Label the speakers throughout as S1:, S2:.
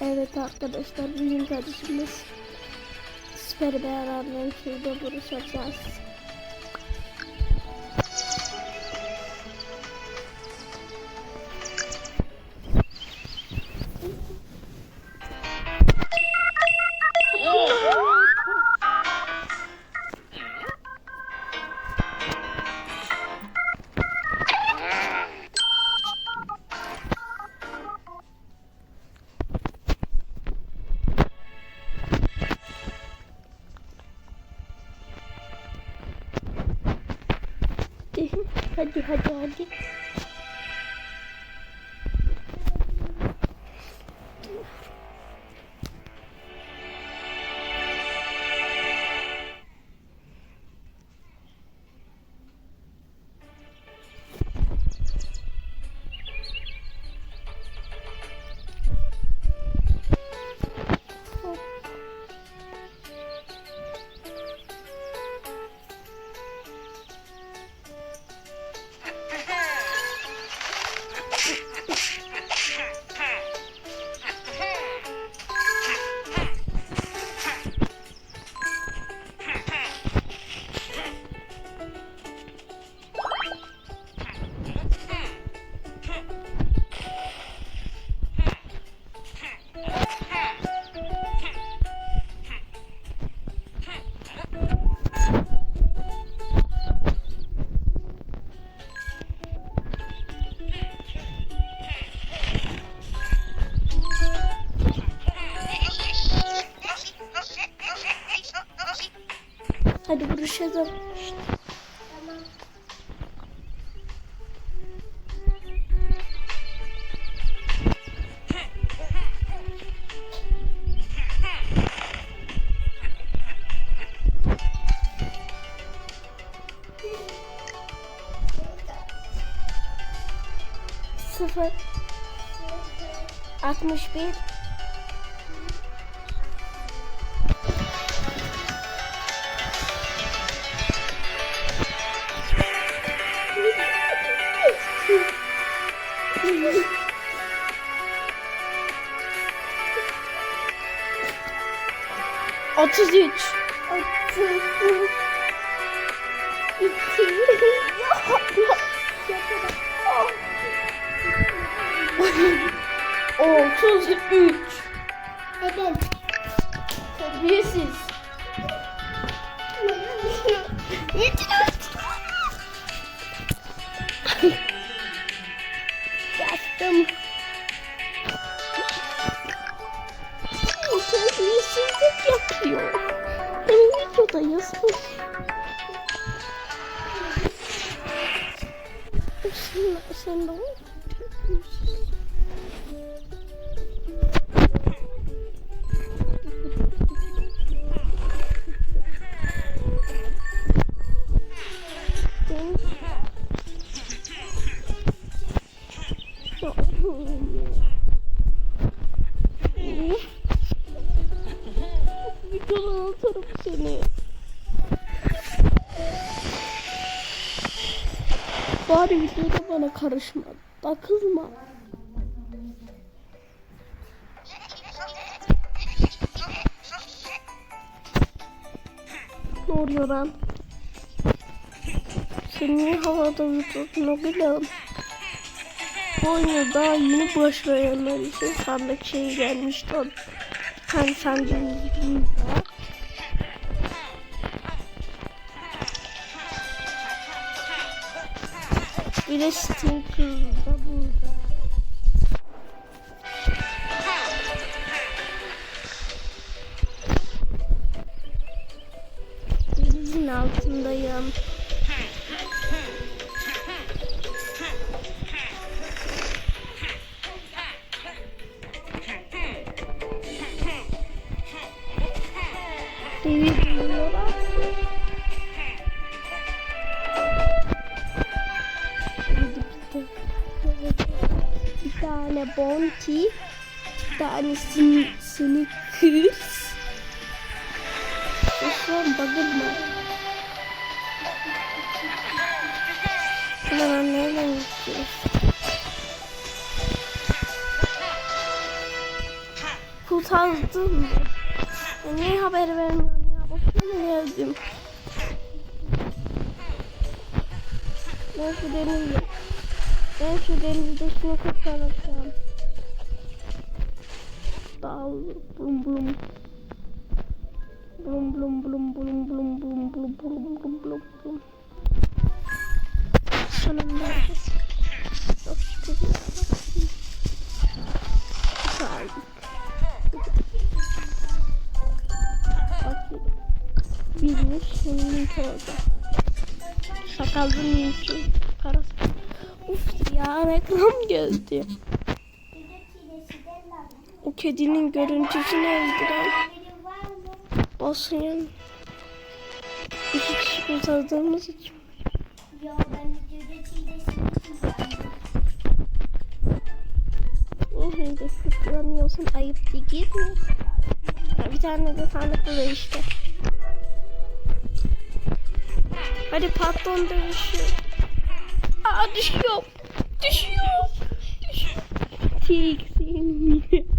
S1: Evet arkadaşlar bugün kardeşimiz Süper Beyazlar'ın şurada vuruş Hadi hadi hadi. Hadi vuruşalım. Sıfır. Altmış bir. Otuz üç. Otuz iki. Otuz üç.
S2: Evet.
S1: Terbiyesiz. Bastım. O terbiyesizlik yapıyor. Benim videoda yazmış. Sen, sen bana Videodan atarım seni. Bari videoda bana karışma. Takılma. Ne oluyor lan? Sen niye havada uyuturdun oğlum? Bu oyunu daha yeni başlayanlar için sandık şey gelmişti. o Sen Bir de Steam da burada. Denizin altındayım. Bir tane sin Snickers. Osman bakın Hemen nereden gidiyoruz? kurtardın mı? Ya niye haber vermiyorsun ya? Boşuna geldim. Ben şu denizde, ben şu denizde şunu kurtaracağım. Dal, blum blum. Blum blum blum blum blum blum blum blum blum blum blum. Sonunda. Çok şükür. Kurtardık. Bakayım. Sakallı Nilsu parası. Uf ya reklam geldi kedinin görüntüsünü öldüren basın iki kişi kurtardığımız için.
S2: Ya ben
S1: videoda çiğdesin. Ayıp değil mi? Bir tane de sandık var işte. Hadi patron dövüşü. Aa
S2: düşüyorum. Düşüyorum. Düşüyorum. Çeksin.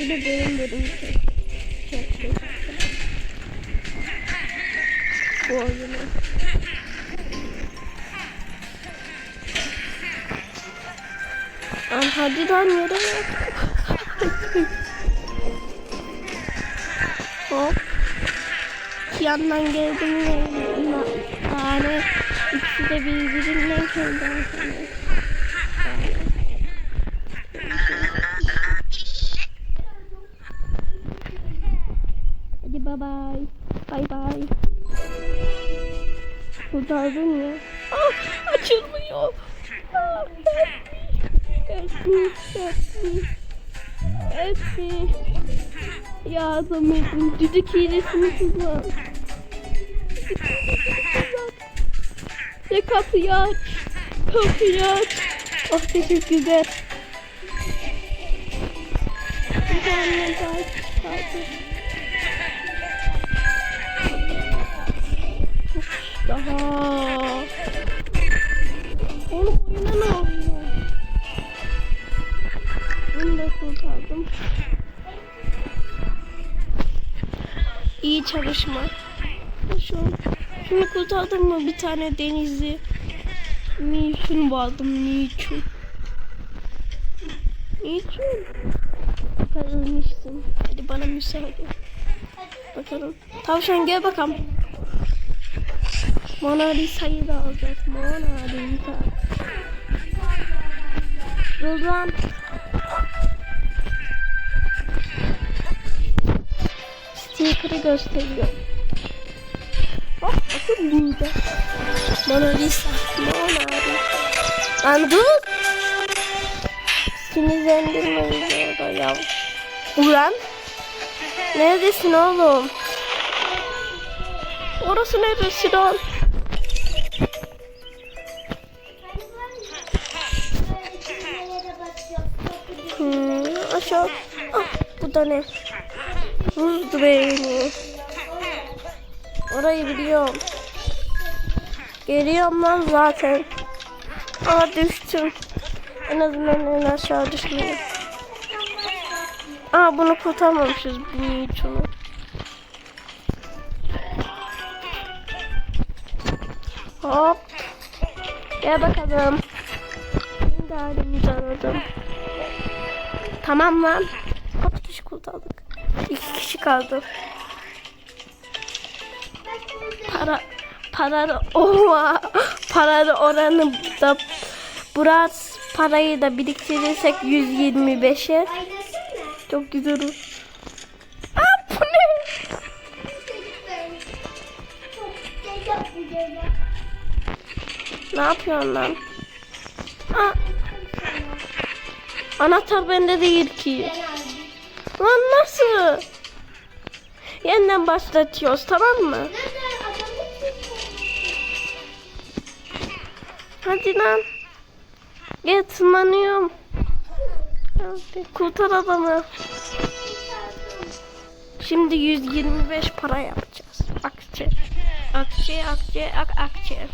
S1: Bir de benim bölüm. Bu oyunu. Lan hadi lan yere. Hop. Yandan geldim ve yani ikisi de birbirinden kendi Kurtardın ya. Ah, açılmıyor. Ah, help me. Help me. Help me. Help me. Yardım edin. Düdük hilesini kullan. Ya kapıyı aç. Kapıyı aç. Oh teşekkürler. Bir tane daha. İyi çalışma. Şu, şunu kurtardım mı bir tane denizli? Niçin vardım niçin? Niçin? Kazanmışsın. Hadi bana müsaade. Bakalım. Tavşan gel bakalım. Mona Lisa'yı da alacağız. Mona Lisa. Dur Sticker'ı gösteriyor. Bak bakın burada. Mona Lisa. Mona Lisa. Lan dur. Sinirlendirmeyin orada ya. Ulan. Neredesin oğlum? Orası neresi lan? Hmm, aşağı. Ah, bu da ne? Vurdu beni. Orayı biliyorum. Geliyorum lan zaten. Aa düştüm. En azından en aşağı düşmedim. Aa bunu kurtarmamışız şunu. Hop. Gel bakalım. Şimdi halimizi aradım. Tamam lan. Kaç kişi kurtardık? İki kişi kaldı. Para para oha para oranı da biraz parayı da biriktirirsek 125'e
S2: Aynası ne?
S1: çok güzel olur. Aa bu ne? Ne yapıyorsun lan? Aa, anahtar bende değil ki. Lan nasıl? Yeniden başlatıyoruz tamam mı? Hadi lan. Gel tırmanıyorum. Hadi kurtar adamı. Şimdi 125 para yapacağız. Akçe. Akçe, akçe, ak akçe.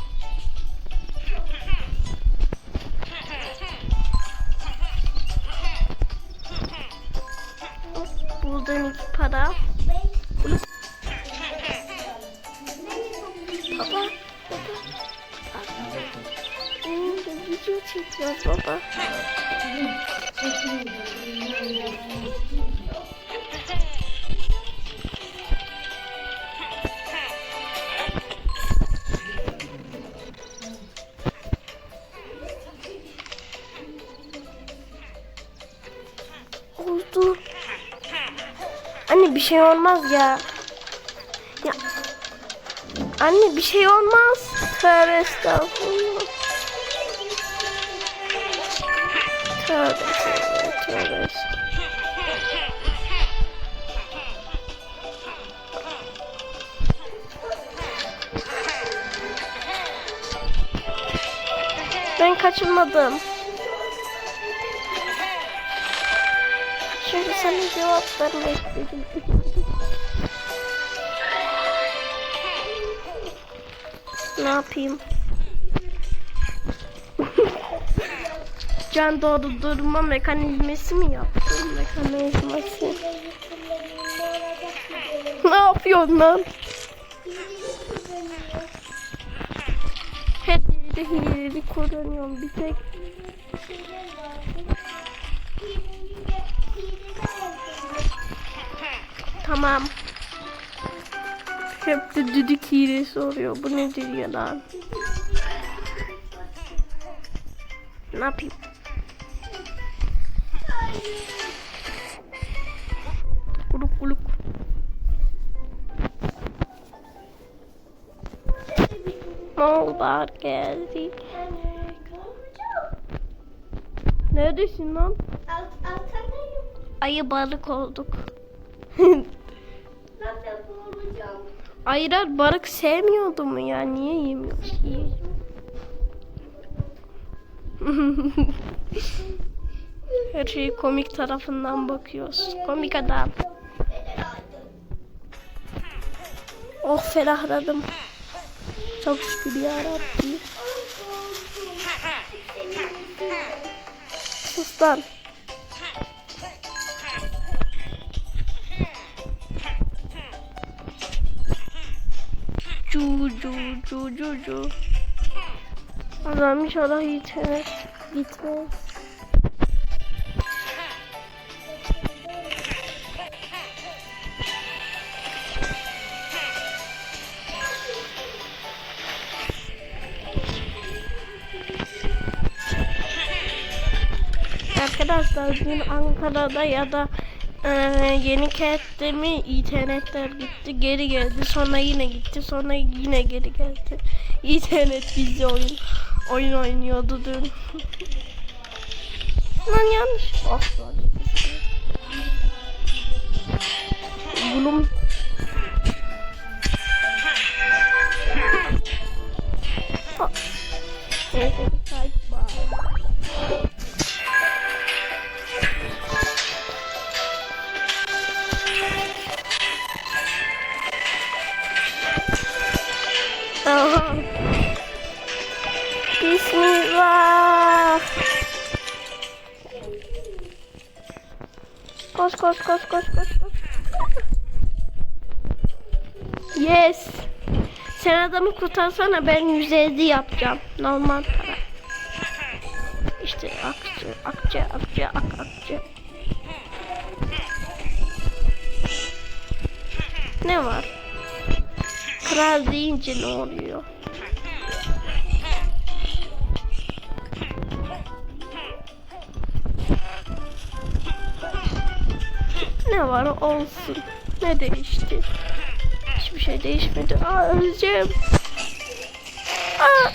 S1: Çekiyoruz baba. Oldu. Anne bir şey olmaz ya. Ya. Anne bir şey olmaz. Tövbe estağfurullah. Kaçırmadım. Çünkü senin cevaplarını bekledim. ne yapayım? Can doğru durma mekanizması mı yaptın? Mekanizması. ne yapıyorsun lan? De hileli kullanıyorum bir tek. Tamam. Hep de düdük hilesi oluyor. Bu nedir ya lan? Ne yapayım? Kuluk kuluk. Molbar geldi. Neredesin lan?
S2: Alt, altındayım.
S1: Ayı balık olduk.
S2: Boğulacağım.
S1: Ayılar balık sevmiyordu mu ya? Niye yemiyor ki? Her şeyi komik tarafından bakıyoruz. Komik adam. Oh ferahladım. Çok şükür ya Rabbi. Sus lan. Cu cu cu cu cu. Adam inşallah gitmez. Arkadaşlar dün Ankara'da ya da e, yeni kentte mi internetler gitti geri geldi sonra yine gitti sonra yine geri geldi. İnternet bizde oyun oyun oynuyordu dün. Lan yanlış. Oh, sorry. Bulum. Oh. Neyse, kayıp Koş koş koş koş koş. Yes. Sen adamı kurtarsana ben 150 yapacağım. Normal para. İşte akçe, akçe, akçe, ak, akçe. Ne var? Kral deyince ne oluyor? Ne var olsun. Ne değişti? Hiçbir şey değişmedi. Aa öleceğim. Aa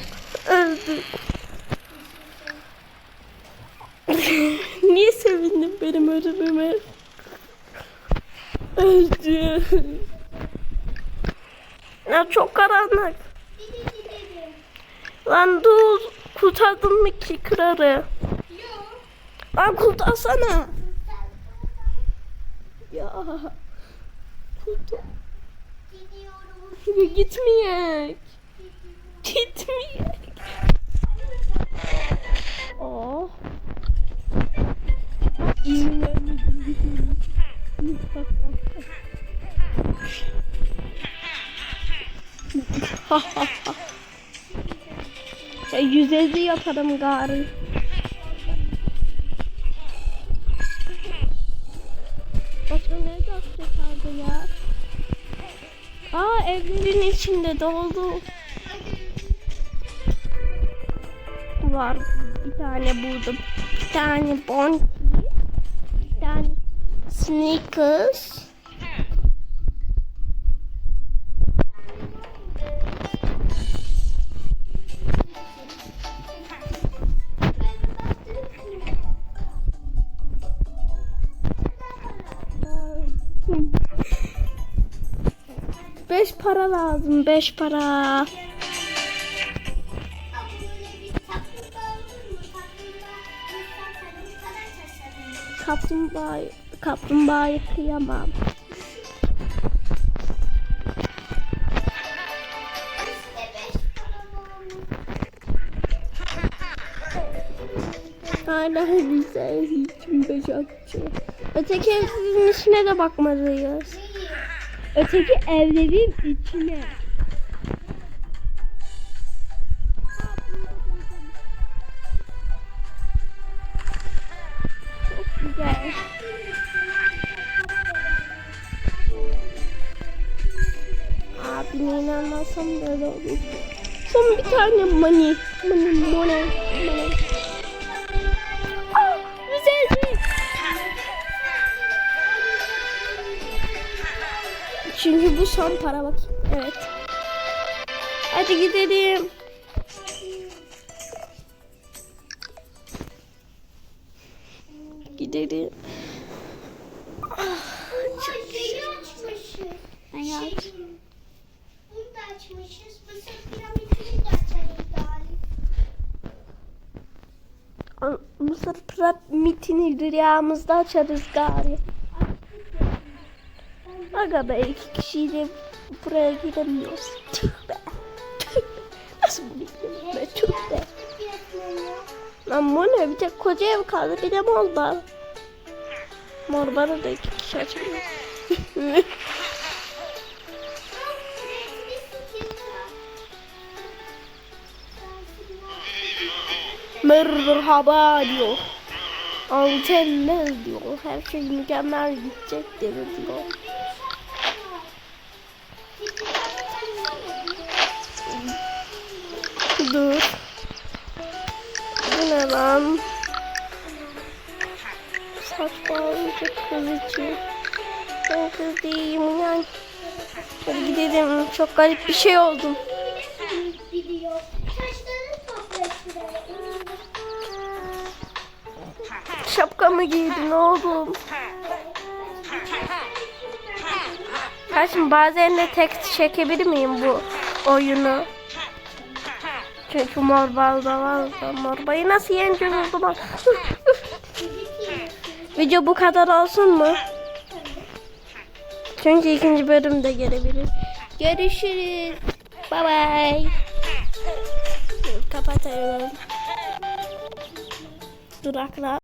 S1: öldüm. Niye sevindin benim ölümüme? Öldüm. Ya çok karanlık. Lan dur. Kurtardın mı ki krarı? Lan kurtarsana. Ya. Kurtar.
S2: Gidiyorum.
S1: Gitmeyek. Gitmeyek. Oh. İğnelerimi Ya yüz elli yaparım gari. evlerin içinde doldu. Var bir tane buldum. Bir tane Bondi. Bir tane Sneakers. 5 para lazım. 5 para.
S2: Kaplumbağa
S1: kaplumbağayı kıyamam. Hala bize hiçbir beş şey akçe. Öteki evsizin işine de bakmalıyız. Öteki evlerin içine. Çok güzel. Abine inanmazsam böyle olur. Son bir tane money. Money, money, money. Çünkü bu son para bak. Evet. Hadi gidelim. Gidelim.
S2: Açmışız.
S1: Ay, aç.
S2: Şey, Bunu da açmışız. Mısır piramitini de açarız galiba.
S1: Mısır piramitini rüyamızda açarız gari. Aga be iki kişiyle buraya gidemiyoruz. Tüh be. Tüh. Nasıl bunu biliyorum be? Tüh be. Lan bu ne? Bir tek koca ev kaldı. Bir de mor bar. Mor barı da iki kişi açamıyor. Merhaba diyor. Antenler diyor. Her şey mükemmel gidecek diyor. Dur. Bu ne lan? Saçmalayıcı kız için. Ben kız değilim yani. Hadi gidelim. Çok garip bir şey oldum. Şapkamı giydin oğlum. Karşım bazen de tek çekebilir miyim bu oyunu? Çünkü morbalda var da morbayı nasıl yeneceğiz o zaman? Video bu kadar olsun mu? Çünkü ikinci bölümde gelebilir. Görüşürüz. Bye bye. Kapatıyorum. Durakla.